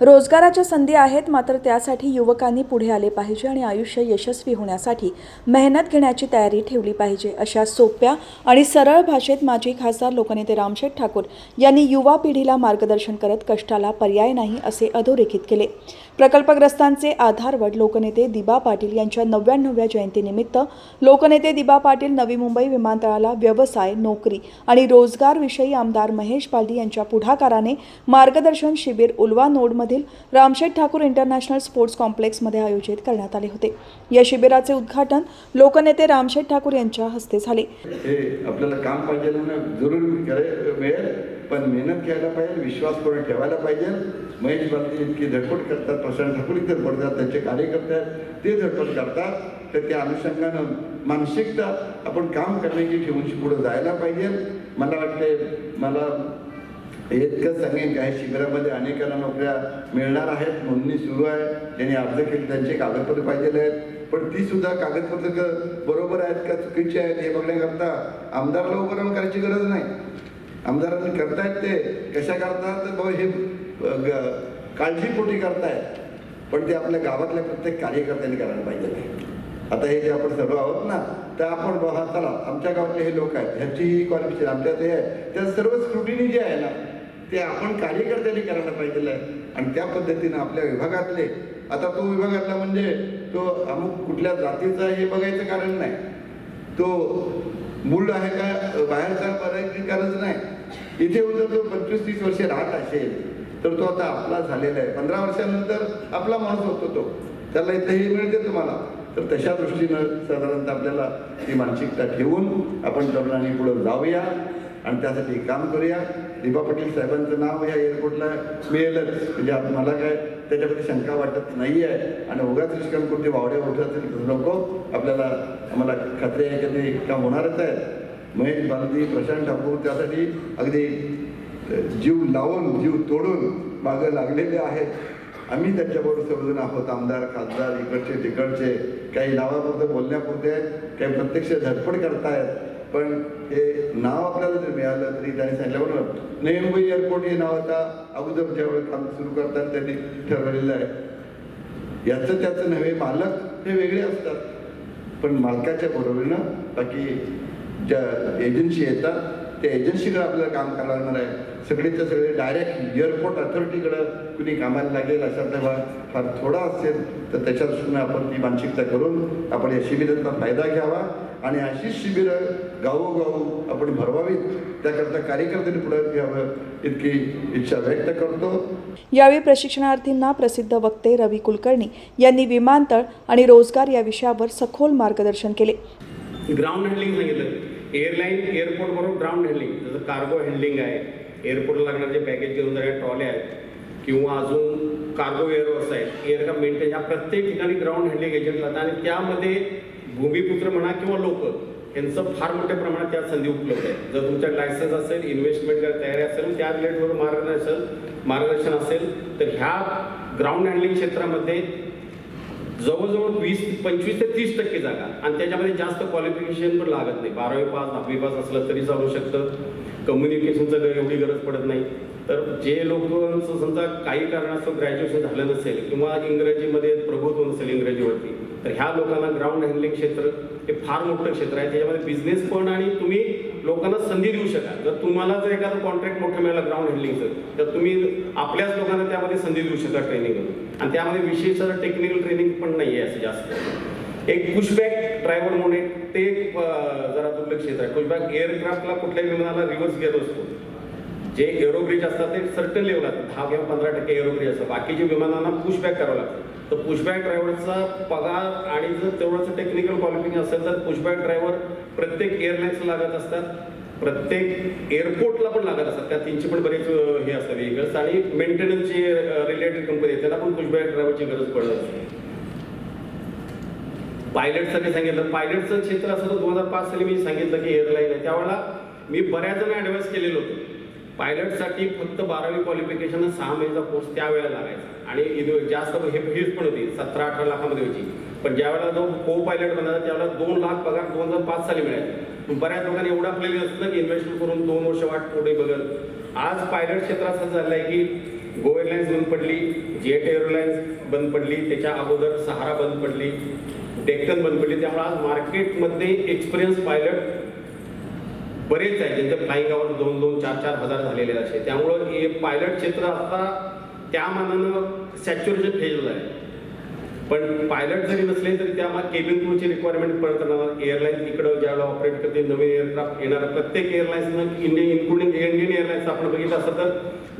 रोजगाराच्या संधी आहेत मात्र त्यासाठी युवकांनी पुढे आले पाहिजे आणि आयुष्य यशस्वी होण्यासाठी मेहनत घेण्याची तयारी ठेवली पाहिजे अशा सोप्या आणि सरळ भाषेत माजी खासदार लोकनेते रामशेठ ठाकूर यांनी युवा पिढीला मार्गदर्शन करत कष्टाला पर्याय नाही असे अधोरेखित केले. प्रकल्पग्रस्तांचे आधारवड लोकनेते दिबा पाटील यांच्या नव्याण्णव्या जयंतीनिमित्त लोकनेते दिबा पाटील नवी मुंबई विमानतळाला व्यवसाय नोकरी आणि रोजगारविषयी आमदार महेश बालदी यांच्या पुढाकाराने मार्गदर्शन शिबिर उलवा मधील रामशेठ ठाकूर इंटरनॅशनल स्पोर्ट्स कॉम्प्लेक्समध्ये आयोजित करण्यात आले होते. या शिबिराचे उद्घाटन लोकनेते रामशेठ ठाकूर यांच्या हस्ते झाले. हे आपल्याला काम पाहिजे जरूर मिळेल पण मेहनत घ्यायला पाहिजे विश्वास करून ठेवायला पाहिजे. महेश बालदी इतकी धडपड करतात प्रशांत ठाकूर इतके पडतात त्यांचे कार्यकर्ते आहेत ते धडपड करतात. तर त्या अनुषंगानं मानसिकता आपण काम करण्याची ठेवून पुढे जायला पाहिजे. मला वाटते मला इतकं सांगेन काही शिबिरामध्ये अनेकांना नोकऱ्या मिळणार आहेत नोंदणी सुरू आहे. ज्यांनी अर्ज केले त्यांचे कागदपत्र पाहिजे आहेत. पण ती सुद्धा कागदपत्र बरोबर आहेत का चुकीची आहेत हे बघण्याकरता आमदाराला उभं राहून करायची गरज नाही. आमदारांनी करतायत ते. कशा करतात? तर बाबा हे काळजीपोटी करतायत. पण ते आपल्या गावातल्या प्रत्येक कार्यकर्त्यांनी करायला पाहिजे आता हे जे आपण सर्व आहोत ना तर आपण बघा चला आमच्या गावातले हे लोक आहेत. ह्याची ही क्वालिफिकेशन आमच्यात हे आहे त्या सर्व स्क्रुटिनी जे आहे ना ते आपण कार्यकर्त्यांनी करायला पाहिजे आहे. आणि त्या पद्धतीनं आपल्या विभागातले आता तो विभागातला म्हणजे तो अमुक कुठल्या जातीचा हे बघायचं कारण नाही. तो मूळ आहे का बाहेरचा बघायची गरज नाही. इथे जर तो पंचवीस तीस वर्षे राहत असेल तर तो आता आपला झालेला आहे. पंधरा वर्षानंतर आपला माणूस होतो तो. त्याला इथं हे मिळते तुम्हाला. तर तशा दृष्टीनं साधारणतः आपल्याला ती मानसिकता ठेवून आपण तरुणांनी पुढं जाऊया आणि त्यासाठी काम करूया. दिबा पाटील साहेबांचं नाव या एअरपोर्टला मिळेलच. म्हणजे आता मला काय त्याच्यामध्ये शंका वाटत नाही आहे आणि उगाच निष्काम कोणते वावड्या उठत नको. आपल्याला आम्हाला खात्री आहे की ते काम होणारच आहे. महेश बालदी प्रशांत ठाकूर त्यासाठी अगदी जीव लावून जीव तोडून मागं लागलेले आहेत. आम्ही त्यांच्याबरोबर सर्वजण आहोत. आमदार खासदार इकडचे तिकडचे. काही नावापुरतं बोलण्यापुरते काही प्रत्यक्ष धडपड करतायत. पण हे नाव आपल्याला जर मिळालं तरी त्यांनी सांगितल्याबरोबर नवी मुंबई एअरपोर्ट हे नाव आता अगोदर ज्यावेळेस काम सुरू करताना त्यांनी ठरवलेलं आहे. याचं त्याचं नव्हे मालक हे वेगळे असतात. पण मालकाच्या बरोबरीनं बाकी ज्या एजन्सी येतात त्या एजन्सीकडे आपल्याला काम करावणार लागणार आहे. सगळेच्या सगळे डायरेक्ट एअरपोर्ट अथॉरिटीकडं कुणी कामाला लागेल अशा तेव्हा फार थोडा असेल तर त्याच्या दृष्टीनं आपण ती मानसिकता करून आपण या शिबिराचा फायदा घ्यावा. आणि अशीच शिबिरं गावोगाव आपण भरवावीत. त्याकरता कार्यकर्त्यांनी पुढे घ्यावं इतकी इच्छा व्यक्त करतो. यावेळी प्रशिक्षणार्थींना प्रसिद्ध वक्ते रवी कुलकर्णी यांनी विमानतळ आणि रोजगार या विषयावर सखोल मार्गदर्शन केले. ग्राउंड हँडलिंग सांगितलं. एअरलाईन एअरपोर्ट बरोबर ग्राउंड हँडलिंग. जसं कार्गो हँडलिंग आहे एअरपोर्टला लागणारे जे बॅगेज घेऊन जाणाऱ्या ट्रॉल्या आहेत किंवा अजून कार्गो वेअरवर्स आहेत एअर मेंटेन ह्या प्रत्येक ठिकाणी ग्राउंड हँडलिंग एजंट लागतात आणि त्यामध्ये भूमिपुत्र म्हणा किंवा लोक यांचं फार मोठ्या प्रमाणात त्या संधी उपलब्ध आहे जर तुमच्या लायसन्स असेल इन्व्हेस्टमेंट करायला तयारी असेल त्या रिलेटेडवर मार्गदर्शन मार्गदर्शन असेल तर ह्या ग्राउंड हँडलिंग क्षेत्रामध्ये जवळजवळ वीस पंचवीस ते तीस टक्के जागा. आणि त्याच्यामध्ये जास्त क्वालिफिकेशन पण लागत नाही. बारावी पास दहावी पास असलं तरी चालू शकतं. कम्युनिकेशनचं एवढी गरज पडत नाही. तर जे लोक समजा काही कारणास्तव ग्रॅज्युएशन झालं नसेल किंवा इंग्रजीमध्ये प्रभुत्व नसेल इंग्रजीवरती तर ह्या लोकांना ग्राउंड हँडलिंग क्षेत्र हे फार मोठं क्षेत्र आहे. त्याच्यामध्ये बिझनेस पण आणि तुम्ही लोकांना संधी देऊ शकाल. जर तुम्हाला जर एखादं कॉन्ट्रॅक्ट मोठं मिळालं ग्राउंड हँडलिंगचं तर तुम्ही आपल्याच लोकांना त्यामध्ये संधी देऊ शकता ट्रेनिंग आणि त्यामध्ये विशेष टेक्निकल ट्रेनिंग पण नाही आहे असं जास्त. एक पुशबॅक ड्रायव्हर म्हणून एक ते एक जरा दुर्लक्ष क्षेत्र आहे. पुशबॅक एअरक्राफ्टला कुठल्याही विमानाला रिव्हर्स गिअर असतो. जे एरोब्रिज असतात ते सर्टन लेवल असतात दहा किंवा पंधरा टक्के एरोब्रिज असतात. बाकीच्या विमानांना पुशबॅक करावं लागतं. तर पुशबॅक ड्रायव्हरचा पगार आणि जर तेवढंच टेक्निकल क्वालिफिकेशन असेल तर पुशबॅक ड्रायव्हर प्रत्येक एअरलाईन्सला लागत असतात. प्रत्येक एअरपोर्टला पण लागत असतात. त्या तीनशे पण बरेच हे असतात व्हेकल्स आणि मेंटेनन्सची रिलेटेड कंपनी आहे त्यांना पण पुशबॅक ड्रायव्हरची गरज पडत असते. पायलटसाठी सांगितलं. पायलटचं क्षेत्र असं तर दोन हजार पाच साली मी सांगितलं की एअरलाईन आहे. त्यावेळेला मी बऱ्याच जण ॲडवाईस केलेलं होतं. पायलटसाठी फक्त बारावी क्वालिफिकेशन सहा महिन्याचा कोर्स त्यावेळेला लागायचा. आणि जास्त हे फीज पण होती सतरा अठरा लाखामध्ये होती. पण ज्यावेळेला जो को पायलट बनायचा त्यावेळेला दोन लाख पगार दोन हजार पाच साली मिळायचा बऱ्याच लोकांनी एवढं आपल्याला असतं की इन्व्हेस्टमेंट करून दोन वर्ष वाट पुढे बघत. आज पायलट क्षेत्र असं झालं आहे की गो एअरलाइन्स बंद पडली जेट एअरलाइन्स बंद पडली त्याच्या अगोदर सहारा बंद पडली डेक्कन बंद पडली. त्यामुळे आज मार्केटमध्ये एक्सपिरियन्स पायलट बरेच आहेत ज्यांचे फ्लाईंग आवर दोन दोन चार चार हजार झालेले असे त्यामुळं हे पायलट क्षेत्र आता त्या मानानं सॅच्युरेशन फेजला आहे. पण पायलट जरी नसले तरी त्या केबिन क्रूची रिक्वायरमेंट पडत राहणार एअरलाईन्स इकडं ज्यावेळेला ऑपरेट करते नवीन एअरक्राफ्ट येणार. प्रत्येक एअरलाईन्सनं इंडियन इन्क्लुडिंग इंडियन एअरलाईन्स आपण बघितलं असतं तर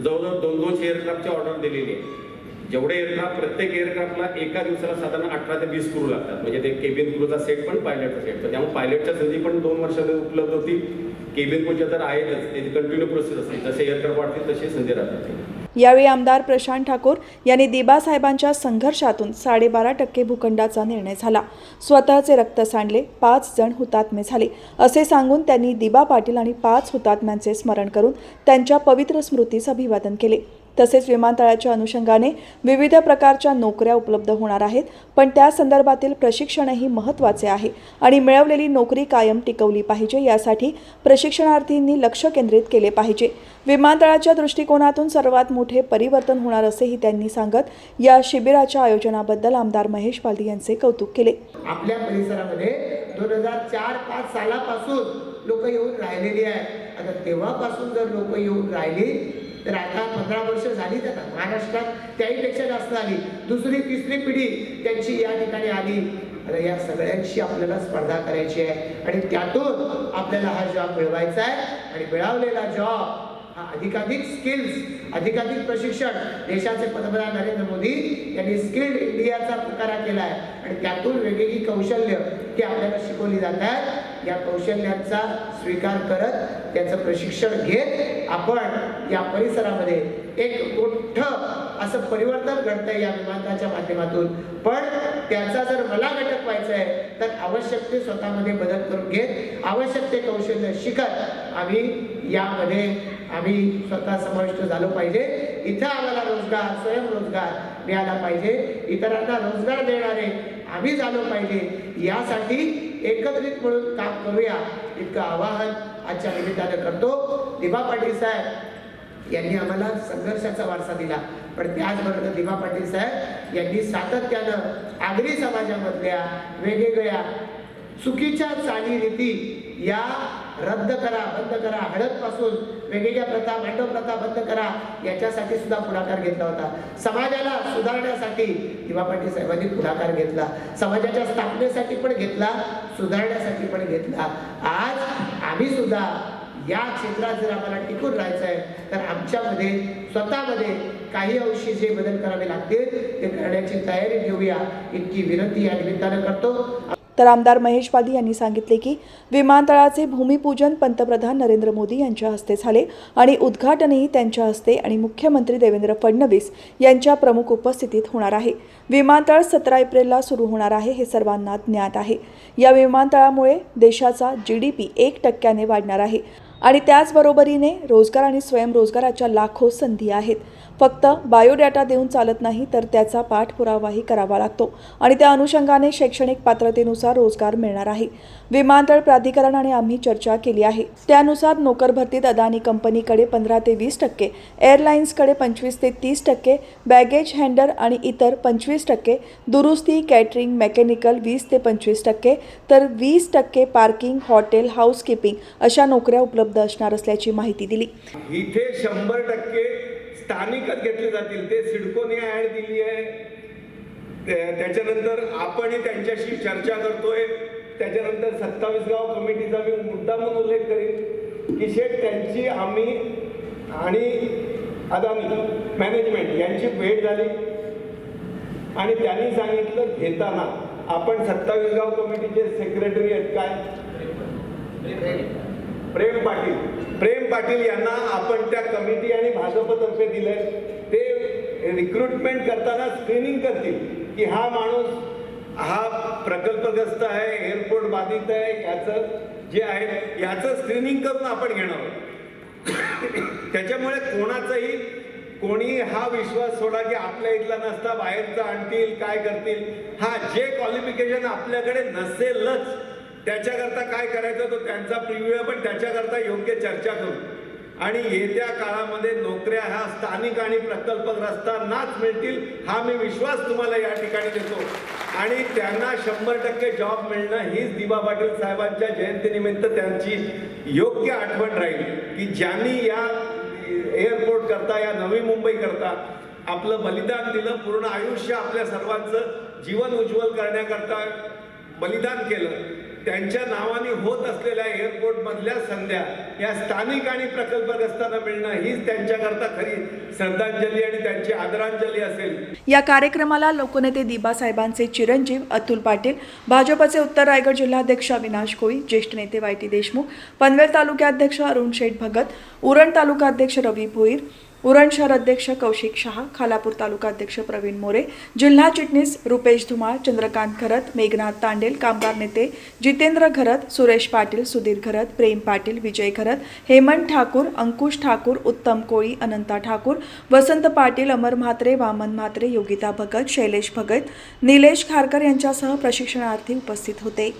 जवळजवळ दोन दोनशे एअरक्राफ्टची ऑर्डर दिलेली आहे. जेवढे एअरक्राफ्ट प्रत्येक एअरक्राफ्टला एका दिवसाला साधारण अठरा ते वीस क्रू लागतात. म्हणजे ते केबिन क्रूचा सेट पण पायलटचा सेट तर त्यामुळे पायलटच्या संधी पण दोन वर्षात उपलब्ध होती केबिन क्रूच्या तर आहेतच. ते कंटिन्यू प्रोसेस असते जसे एअरक्राफ्ट वाढतील तशी संधी राहतात यावेळी आमदार प्रशांत ठाकूर यांनी दिबासाहेबांच्या संघर्षातून साडेबारा टक्के भूखंडाचा निर्णय झाला. स्वतःचे रक्त सांडले पाच जण हुतात्मे झाले. असे सांगून त्यांनी दिबा पाटील आणि पाच हुतात्म्यांचे स्मरण करून त्यांच्या पवित्र स्मृतीस अभिवादन केले. तसेच विमानतळाच्या अनुषंगाने विविध प्रकारच्या नोकऱ्या उपलब्ध होणार आहेत. पण त्या संदर्भातील प्रशिक्षणही महत्त्वाचे आहे आणि मिळवलेली नोकरी कायम टिकवली पाहिजे यासाठी प्रशिक्षणार्थींनी लक्ष केंद्रित केले पाहिजे. विमानतळाच्या दृष्टिकोनातून सर्वात मोठे परिवर्तन होणार असेही त्यांनी सांगत या शिबिराच्या आयोजनाबद्दल आमदार महेश बालदी यांचे कौतुक केले. आपल्या परिसरामध्ये दोन हजार चार पाच सालापासून लोक येऊन राहिलेली आहे आता तेव्हापासून जर लोक येऊन राहिली तर आता पंधरा वर्ष झाली त्यांना महाराष्ट्रात त्याहीपेक्षा जास्त आली दुसरी तिसरी पिढी त्यांची या ठिकाणी आली. आता या सगळ्यांशी आपल्याला स्पर्धा करायची आहे. आणि त्यातून आपल्याला हा जॉब मिळवायचा आहे. आणि मिळवलेला जॉब हा अधिकाधिक स्किल्स अधिकाधिक प्रशिक्षण देशाचे पंतप्रधान नरेंद्र मोदी यांनी स्किल्ड इंडियाचा पुकारा केला आहे आणि त्यातून वेगवेगळी कौशल्य ते आपल्याला शिकवली जात आहेत. या कौशल्यांचा स्वीकार करत त्याचं प्रशिक्षण घेत आपण या परिसरामध्ये एक मोठं असं परिवर्तन घडतंय या विमानाच्या माध्यमातून. पण त्याचा जर मला घटक व्हायचा आहे तर आवश्यक ते स्वतःमध्ये बदल करून घेत आवश्यक ते कौशल्य शिकत आम्ही यामध्ये आम्ही स्वतः समाविष्ट झालो पाहिजे. इथं आम्हाला रोजगार स्वयंरोजगार मिळाला पाहिजे. इतरांना रोजगार देणारे आम्ही झालो पाहिजे. यासाठी एकत्रित मिळून काम करूया इतकं आवाहन आजच्या निमित्तानं करतो. दिभा पाटील साहेब यांनी आम्हाला संघर्षाचा वारसा दिला. पण त्याचबरोबर दिभा पाटील साहेब यांनी सातत्यानं आगरी समाजामधल्या वेगवेगळ्या चुकीच्या चालीरीती या रद्द करा बंद करा. हळदपासून वेगवेगळ्या प्रथा मांडव प्रथा बंद करा. याच्यासाठी सुद्धा पुढाकार घेतला होता. समाजाला सुधारण्यासाठी दिवा पाटील साहेबांनी पुढाकार घेतला. समाजाच्या स्थापनेसाठी पण घेतला सुधारण्यासाठी पण घेतला. आज आम्ही सुद्धा या क्षेत्रात जर आम्हाला टिकून राहायचं आहे तर आमच्यामध्ये स्वतःमध्ये काही अंशी जे बदल करावे लागतील ते करण्याची तयारी घेऊया. इतकी विनंती या निमित्तानं करतो. तर आमदार महेश बालदी यांनी सांगितले की विमानतळाचे भूमिपूजन पंतप्रधान नरेंद्र मोदी यांच्या हस्ते झाले आणि उद्घाटनही त्यांच्या हस्ते आणि मुख्यमंत्री देवेंद्र फडणवीस यांच्या प्रमुख उपस्थितीत होणार आहे. विमानतळ सतरा एप्रिलला सुरू होणार आहे हे सर्वांना ज्ञात आहे. या विमानतळामुळे देशाचा जी डी पी एक टक्क्याने वाढणार आहे आणि त्याचबरोबरीने रोजगार आणि स्वयंरोजगाराच्या लाखो संधी आहेत. फक्त बायोडॅटा देऊन चालत नाही तर त्याचा पाठपुरावाही करावा लागतो. आणि त्या अनुषंगाने शैक्षणिक पात्रतेनुसार रोजगार मिळणार आहे. विमानतळ प्राधिकरण आणि आम्ही चर्चा केली आहे. त्यानुसार नोकर भरतीत अदानी कंपनीकडे पंधरा ते वीस टक्के एअरलाइन्सकडे पंचवीस ते तीस टक्के बॅगेज हँडर आणि इतर पंचवीस टक्के दुरुस्ती कॅटरिंग मेकॅनिकल वीस ते पंचवीस टक्के तर वीस टक्के पार्किंग हॉटेल हाऊसकीपिंग अशा नोकऱ्या उपलब्ध असणार असल्याची माहिती दिली. इथे शंभर टक्के स्थानिकच घेतले जातील. ते सिडकोने ऍड दिली आहे. त्याच्यानंतर आपणही त्यांच्याशी चर्चा करतोय. त्याच्यानंतर सत्तावीस गाव कमिटीचा मी मुद्दा म्हणून उल्लेख करीन की शेठ त्यांची आम्ही आणि अदानी मॅनेजमेंट यांची भेट झाली. आणि त्यांनी सांगितलं घेताना आपण सत्तावीस गाव कमिटीचे सेक्रेटरी आहेत काय? प्रेम पाटील. प्रेम पाटील यांना आपण त्या कमिटी आणि भाजपतर्फे दिले ते रिक्रुटमेंट करताना स्क्रीनिंग करतील की हा माणूस हा प्रकल्पग्रस्त आहे एअरपोर्ट बाधित आहे ह्याचं जे आहे ह्याचं स्क्रीनिंग करून आपण घेणार त्याच्यामुळे कोणाचाही कोणी हा विश्वास सोडा की आपल्या इथला नसता बाहेरचा आणतील काय करतील हा जे क्वालिफिकेशन आपल्याकडे नसेलच त्याच्याकरता काय करायचं तो त्यांचा प्रिव्ह्यू आहे पण त्याच्याकरता योग्य चर्चा करू. आणि येत्या काळामध्ये नोकऱ्या ह्या स्थानिक आणि प्रकल्पग्रस्तांनाच मिळतील हा मी विश्वास तुम्हाला या ठिकाणी देतो. आणि त्यांना शंभर टक्के जॉब मिळणं हीच दिबा पाटील साहेबांच्या जयंतीनिमित्त त्यांची योग्य आठवण राहील की ज्यांनी या एअरपोर्ट करता या नवी मुंबई करता आपलं बलिदान दिलं पूर्ण आयुष्य आपल्या सर्वांचं जीवन उज्ज्वल करण्याकरता बलिदान केलं. त्यांच्या नावाने होत असलेल्या एअरपोर्ट मधल्या संध्या या स्थानिक आणि प्रकल्पग्रस्तांना मिळणं हीच त्यांच्याकरता खरी श्रद्धांजली आणि त्यांची आदरांजली असेल. या कार्यक्रमाला लोकनेते दिबासाहेबांचे चिरंजीव अतुल पाटील भाजपचे उत्तर रायगड जिल्हाध्यक्ष अविनाश कोळी ज्येष्ठ नेते वाय टी देशमुख पनवेल तालुक्याध्यक्ष अरुण शेठ भगत उरण तालुकाध्यक्ष रवी भोईर उरण शहर अध्यक्ष कौशिक शहा खालापूर तालुका अध्यक्ष प्रवीण मोरे जिल्हा चिटणीस रुपेश धुमाळ चंद्रकांत खरत मेघनाथ तांडेल कामगार नेते जितेंद्र घरत सुरेश पाटील सुधीर घरत प्रेम पाटील विजय घरत हेमंत ठाकूर अंकुश ठाकूर उत्तम कोळी अनंता ठाकूर वसंत पाटील अमर म्हात्रे वामन म्हात्रे योगिता भगत शैलेश भगत निलेश खारकर यांच्यासह प्रशिक्षणार्थी उपस्थित होते.